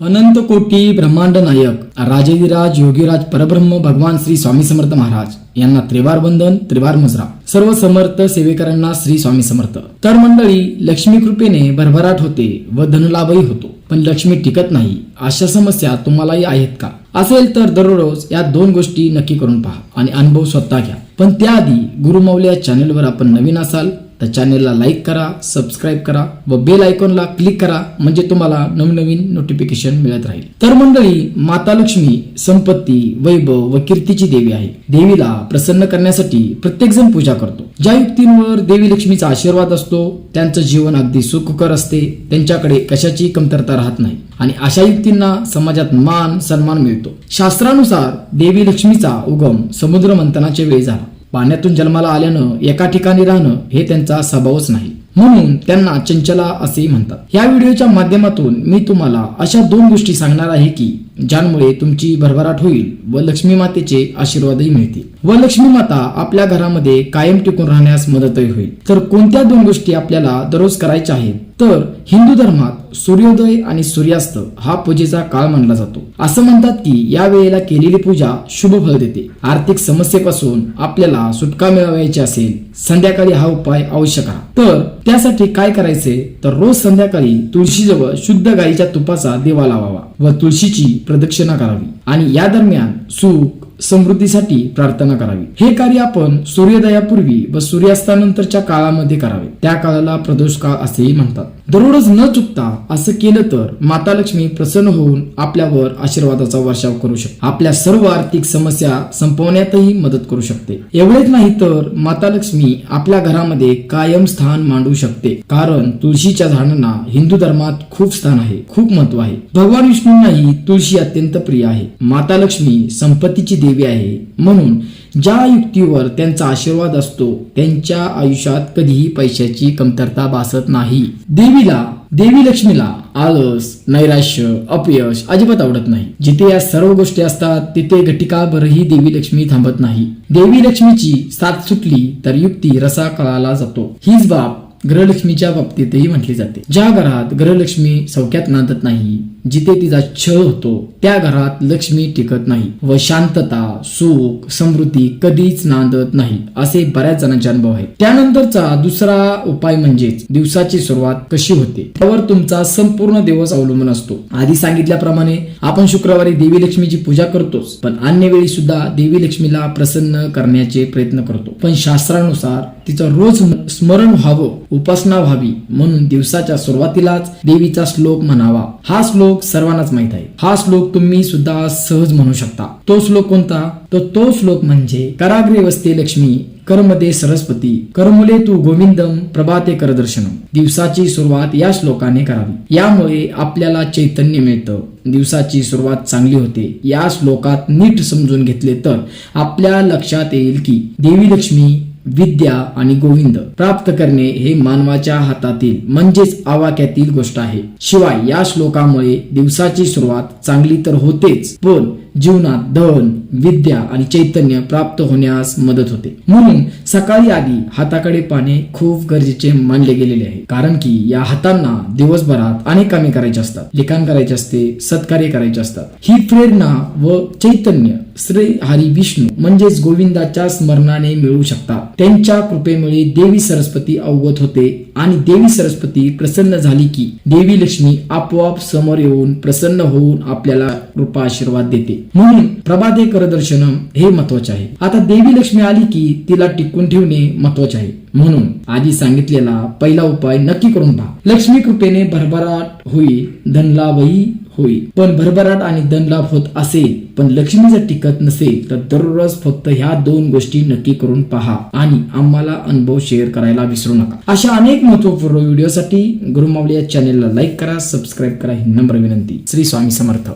अनंत कोटी ब्रह्मांड नायक राजेविराज योगीराज परब्रह्म भगवान श्री स्वामी समर्थ महाराज यांना त्रिवार बंधन त्रिवार मुजरा. सर्व समर्थ सेवेकरांना श्री स्वामी समर्थ. तर मंडळी लक्ष्मी कृपेने भरभराट होते व धनलाभही होतो. पण लक्ष्मी टिकत नाही. अशा समस्या तुम्हालाही आहेत का? असेल तर दररोज या दोन गोष्टी नक्की करून पहा आणि अनुभव स्वतः घ्या. पण त्याआधी गुरुमौल्या चॅनेलवर आपण नवीन असाल तर चॅनेलला लाईक करा सबस्क्राईब करा व बेल आयकॉनला क्लिक करा म्हणजे तुम्हाला नवनवीन नोटिफिकेशन मिळत राहील. तर मंडळी माता लक्ष्मी संपत्ती वैभव व कीर्तीची देवी आहे. देवीला प्रसन्न करण्यासाठी प्रत्येक जण पूजा करतो. ज्या युक्तींवर देवी लक्ष्मीचा आशीर्वाद असतो त्यांचं जीवन अगदी सुखकर असते. त्यांच्याकडे कशाची कमतरता राहत नाही. आणि अशा युक्तींना समाजात मान सन्मान मिळतो. शास्त्रानुसार देवी लक्ष्मीचा उगम समुद्र मंथनाच्या वेळी झाला. पाण्यातून जन्माला आल्यानं एका ठिकाणी राहणं हे त्यांचा स्वभावच नाही. म्हणून त्यांना चंचला असेही म्हणतात. या व्हिडिओच्या माध्यमातून मी तुम्हाला अशा दोन गोष्टी सांगणार आहे की ज्यामुळे तुमची भरभराट होईल व लक्ष्मी मातेचे आशीर्वादही मिळतील. व लक्ष्मी माता आपल्या घरामध्ये कायम टिकून राहण्यास मदतही होईल. तर कोणत्या दोन गोष्टी आपल्याला दररोज करायच्या आहेत? तर हिंदू धर्मात सूर्योदय आणि सूर्यास्त हा पूजेचा काळ मानला जातो. असं म्हणतात की या वेळेला केलेली पूजा शुभ फल देते. आर्थिक समस्येपासून आपल्याला सुटका मिळवायची असेल संध्याकाळी हा उपाय आवश्यक आहे तर त्यासाठी काय करायचे? तर रोज संध्याकाळी तुळशीजवळ शुद्ध गाईच्या तुपाचा दिवा लावावा. व तुळशीची प्रदक्षिणा करावी आणि या दरम्यान सुख समृद्धीसाठी प्रार्थना करावी. हे कार्य आपण सूर्योदयापूर्वी व सूर्यास्तानंतरच्या काळामध्ये करावे. त्या काळाला प्रदोष काळ असेही म्हणतात. दररोज न चुकता असं केलं तर माता लक्ष्मी प्रसन्न होऊन आपल्यावर आशीर्वादाचा वर्षाव करू शकते. आपल्या सर्व आर्थिक समस्या संपवण्यातही मदत करू शकते. एवढेच नाही तर माता लक्ष्मी आपल्या घरामध्ये कायम स्थान मांडू शकते. कारण तुळशीच्या झाडांना हिंदू धर्मात खूप स्थान आहे खूप महत्त्व आहे. भगवान विष्णूंनाही तुळशी अत्यंत प्रिय आहे. माता लक्ष्मी संपत्तीची देवी आहे. म्हणून ज्या युक्तीवर त्यांचा आशीर्वाद असतो त्यांच्या आयुष्यात कधीही पैशाची कमतरता भासत नाही. देवीला देवी लक्ष्मीला आलस नैराश्य अपयश अजिबात आवडत नाही. जिथे या सर्व गोष्टी असतात तिथे घटिकाभरही देवी लक्ष्मी थांबत नाही. देवी लक्ष्मीची साथ सुटली तर युक्ती रसा कळाला जातो. हीच बाब ग्रहलक्ष्मीच्या बाबतीतही म्हटली जाते. ज्या घरात ग्रहलक्ष्मी सौख्यात नांदत नाही जिथे तिचा छळ होतो त्या घरात लक्ष्मी टिकत नाही व शांतता सुख समृद्धी कधीच नांदत नाही असे बऱ्याच जणांचे अनुभव आहेत. त्यानंतरचा दुसरा उपाय म्हणजेच दिवसाची सुरुवात कशी होते? त्यावर तुमचा संपूर्ण दिवस अवलंबून असतो. आधी सांगितल्याप्रमाणे आपण शुक्रवारी देवी लक्ष्मीची पूजा करतोच पण अन्य वेळी सुद्धा देवी लक्ष्मीला प्रसन्न करण्याचे प्रयत्न करतो. पण शास्त्रानुसार तिचं रोज स्मरण व्हावं उपासना व्हावी म्हणून दिवसाच्या सुरुवातीलाच देवीचा श्लोक म्हणावा. हा श्लोक सर्वांनाच माहीत आहे. हा श्लोक तुम्ही सुद्धा सहज म्हणू शकता. तो श्लोक कोणता? तर तो श्लोक म्हणजे कराग्रे वस्ते लक्ष्मी कर्मदे सरस्वती कर्मुले तू गोविंदम प्रभाते करदर्शनम. दिवसाची सुरुवात या श्लोकाने करावी. यामुळे आपल्याला चैतन्य मिळतं. दिवसाची सुरुवात चांगली होते. या श्लोकात नीट समजून घेतले तर आपल्या लक्षात येईल की देवी लक्ष्मी विद्या आणि गोविंद प्राप्त करणे हे मानवाच्या हातातील म्हणजेच आवाक्यातील गोष्ट आहे. शिवाय या श्लोकामुळे दिवसाची सुरुवात चांगली तर होतेच पण जीवनात धन विद्या आणि चैतन्य प्राप्त होण्यास मदत होते. म्हणून सकाळी आधी हाताकडे पाहणे खूप गरजेचे मानले गेलेले आहे. कारण की या हातांना दिवसभरात अनेक कामे करायची असतात. लिखाण करायचे असते सत्कार्य करायचे असतात. ही प्रेरणा व चैतन्य श्री हरी विष्णू म्हणजेच गोविंदाच्या स्मरणाने मिळू शकतात. त्यांच्या कृपेमुळे देवी सरस्वती अवगत होते आणि देवी सरस्वती प्रसन्न झाली की देवी लक्ष्मी आपोआप समोर येऊन प्रसन्न होऊन आपल्याला कृपा आशीर्वाद देते. म्हणून प्रभाते करदर्शनम हे महत्त्वाचे आहे. आता देवी लक्ष्मी आली की तिला टिकून ठेवणे महत्त्वाचे आहे. म्हणून आधी सांगितलेला पहिला उपाय नक्की करून पहा. लक्ष्मी कृपेने भरभराट होई धनलाभही होई. पण भरभराट आणि धनलाभ होत असेल पण लक्ष्मी जर टिकत नसेल तर दररोज फक्त ह्या दोन गोष्टी नक्की करून पहा. आणि आम्हाला अनुभव शेअर करायला विसरू नका. अशा अनेक महत्त्वपूर्ण व्हिडिओसाठी गुरुमावली या चॅनेलला लाईक करा सबस्क्राईब करा ही नम्र विनंती. श्री स्वामी समर्थ.